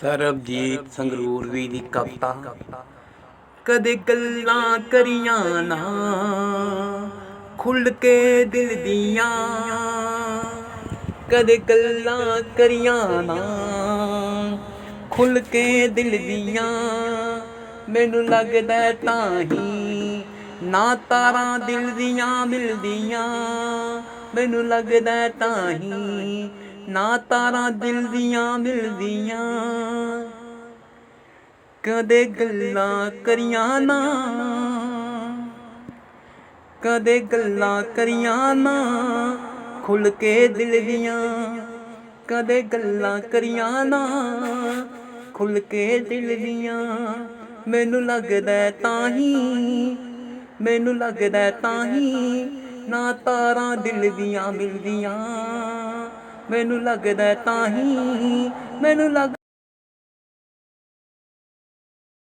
ਸਰਬਜੀਤ ਸੰਗਰੂਰਵੀ ਦੀ ਕਵਿਤਾ। ਕਦੇ ਗੱਲਾਂ ਕਰੀਆਂ ਨਾ ਖੁੱਲ ਕੇ ਦਿਲ ਦੀਆਂ। ਕਦੇ ਗੱਲਾਂ ਕਰੀਆਂ ਨਾ ਖੁੱਲ ਕੇ ਦਿਲ ਦੀਆਂ। ਮੈਨੂੰ ਲੱਗਦਾ ਤਾਂ ਹੀ ਨਾ ਤਾਰਾਂ ਦਿਲ ਦੀਆਂ ਮਿਲਦੀਆਂ। ਮੈਨੂੰ ਲੱਗਦਾ ਤਾਂ ਹੀ ਨਾ ਤਾਰਾਂ ਦਿਲ ਦੀਆਂ ਮਿਲਦੀਆਂ। ਕਦੇ ਗੱਲਾਂ ਕਰੀਆਂ ਨਾ। ਕਦੇ ਗੱਲਾਂ ਕਰੀਆਂ ਨਾ। ਖੁੱਲ ਕੇ ਦਿਲ ਦੀਆਂ। ਕਦੇ ਗੱਲਾਂ ਕਰੀਆਂ ਨਾ। ਖੁੱਲ ਕੇ ਦਿਲ ਦੀਆਂ। ਮੈਨੂੰ ਲੱਗਦਾ ਤਾਂ ਹੀ। ਮੈਨੂੰ ਲੱਗਦਾ ਤਾਂ ਹੀ। ਨਾ ਤਾਰਾਂ ਦਿਲ ਦੀਆਂ ਮਿਲਦੀਆਂ। ਮੈਨੂੰ ਲੱਗਦਾ ਤਾਂ ਹੀ ਮੈਨੂੰ ਲੱਗ